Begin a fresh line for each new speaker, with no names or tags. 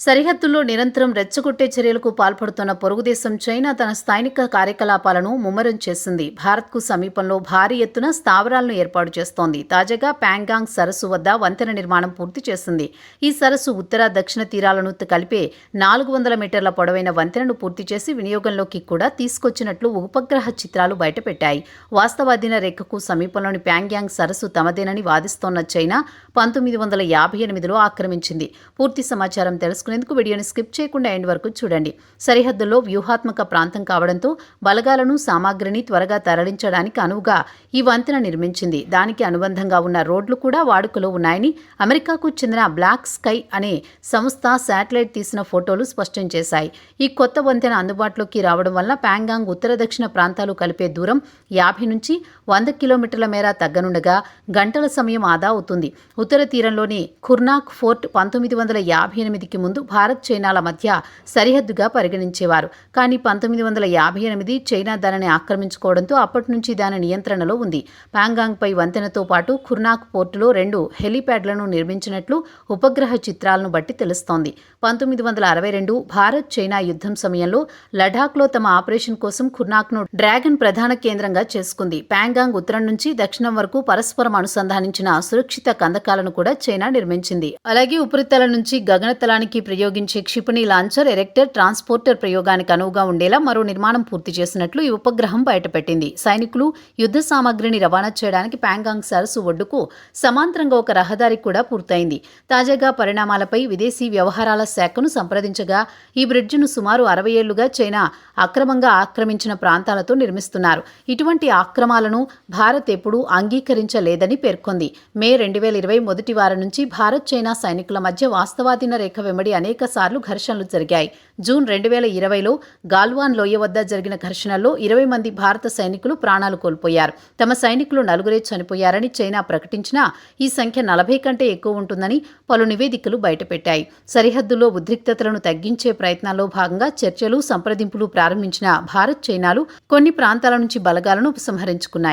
సరిహద్దుల్లో నిరంతరం రెచ్చగొట్టే చర్యలకు పాల్పడుతున్న పొరుగుదేశం చైనా తన స్థానిక కార్యకలాపాలను ముమ్మరం చేసింది. భారత్కు సమీపంలో భారీ ఎత్తున స్థావరాలను ఏర్పాటు చేస్తోంది. తాజాగా ప్యాంగాంగ్ సరస్సు వద్ద వంతెన నిర్మాణం పూర్తి చేసింది. ఈ సరస్సు ఉత్తర దక్షిణ తీరాలను కలిపే నాలుగు వందల మీటర్ల పొడవైన వంతెనను పూర్తి చేసి వినియోగంలోకి కూడా తీసుకొచ్చినట్లు ఉపగ్రహ చిత్రాలు బయటపెట్టాయి. వాస్తవాధీన రేఖకు సమీపంలోని ప్యాంగ్యాంగ్ సరస్సు తమదేనని వాదిస్తోన్న చైనా పంతొమ్మిది వందల యాభై ఎనిమిదిలో ఆక్రమించింది. పూర్తి సమాచారం తెలుసు తెలుసుకునేందుకు వీడియోని స్కిప్ చేయకుండా ఎండ్ వరకు చూడండి. సరిహద్దుల్లో వ్యూహాత్మక ప్రాంతం కావడంతో బలగాలను సామాగ్రిని త్వరగా తరలించడానికి అనువుగా ఈ వంతెన నిర్మించింది. దానికి అనుబంధంగా ఉన్న రోడ్లు కూడా వాడుకలో ఉన్నాయని అమెరికాకు చెందిన బ్లాక్ స్కై అనే సంస్థ శాటిలైట్ తీసిన ఫోటోలు స్పష్టం చేశాయి. ఈ కొత్త వంతెన అందుబాటులోకి రావడం వల్ల ప్యాంగాంగ్ ఉత్తర దక్షిణ ప్రాంతాలు కలిపే దూరం యాభై నుంచి వంద కిలోమీటర్ల మేర తగ్గనుండగా గంటల సమయం ఆదా అవుతుంది. ఉత్తర తీరంలోని ఖుర్నాక్ ఫోర్ట్ పంతొమ్మిది వందల యాభై ఎనిమిదికి ముందు భారత్ చైనాల మధ్య సరిహద్దుగా పరిగణించేవారు. కానీ పంతొమ్మిది వందల యాభై ఎనిమిది చైనా దానిని ఆక్రమించుకోవడంతో అప్పటి నుంచి దాని నియంత్రణలో ఉంది. ప్యాంగాంగ్పై వంతెనతో పాటు ఖుర్నాక్ పోర్టులో రెండు హెలీప్యాడ్లను నిర్మించినట్లు ఉపగ్రహ చిత్రాలను బట్టి తెలుస్తోంది. పంతొమ్మిది వందల అరవై రెండు భారత్ చైనా యుద్ధం సమయంలో లడాఖ్లో తమ ఆపరేషన్ కోసం ఖుర్నాక్ను డ్రాగన్ ప్రధాన కేంద్రంగా చేసుకుంది. ప్యాంగాంగ్ ఉత్తరం నుంచి దక్షిణం వరకు పరస్పరం అనుసంధానించిన సురక్షిత కందకాలను కూడా చైనా నిర్మించింది. అలాగే ఉపరితలం నుంచి గగనతలానికి ప్రయోగించే క్షిపణి లాంచర్ ఎరెక్టర్ ట్రాన్స్పోర్టర్ ప్రయోగానికి అనువుగా ఉండేలా మరో నిర్మాణం పూర్తి చేసినట్లు ఈ ఉపగ్రహం బయటపెట్టింది. సైనికులు యుద్ధ సామాగ్రిని రవాణా చేయడానికి ప్యాంగాంగ్ సరస్సు ఒడ్డుకు సమాంతరంగా ఒక రహదారి కూడా పూర్తయింది. తాజాగా పరిణామాలపై విదేశీ వ్యవహారాల శాఖను సంప్రదించగా ఈ బ్రిడ్జ్ను సుమారు అరవై ఏళ్ళుగా చైనా అక్రమంగా ఆక్రమించిన ప్రాంతాలతో నిర్మిస్తున్నారు. ఇటువంటి ఆక్రమాలను భారత్ ఎప్పుడూ అంగీకరించలేదని పేర్కొంది. మే రెండు వేల ఇరవై మొదటి వారం నుంచి భారత్ చైనా సైనికుల మధ్య వాస్తవాధీన రేఖ వెంబడి అనేక సార్లు ఘర్షణలు జరిగాయి. జూన్ రెండు వేల ఇరవైలో గాల్వాన్ లోయ వద్ద జరిగిన ఘర్షణల్లో ఇరవై మంది భారత సైనికులు ప్రాణాలు కోల్పోయారు. తమ సైనికులు నలుగురే చనిపోయారని చైనా ప్రకటించినా ఈ సంఖ్య నలభై కంటే ఎక్కువ ఉంటుందని పలు నివేదికలు బయటపెట్టాయి. సరిహద్దులో ఉద్రిక్తతలను తగ్గించే ప్రయత్నాల్లో భాగంగా చర్చలు సంప్రదింపులు ప్రారంభించిన భారత్ చైనాలు కొన్ని ప్రాంతాల నుంచి బలగాలను ఉపసంహరించుకున్నాయి.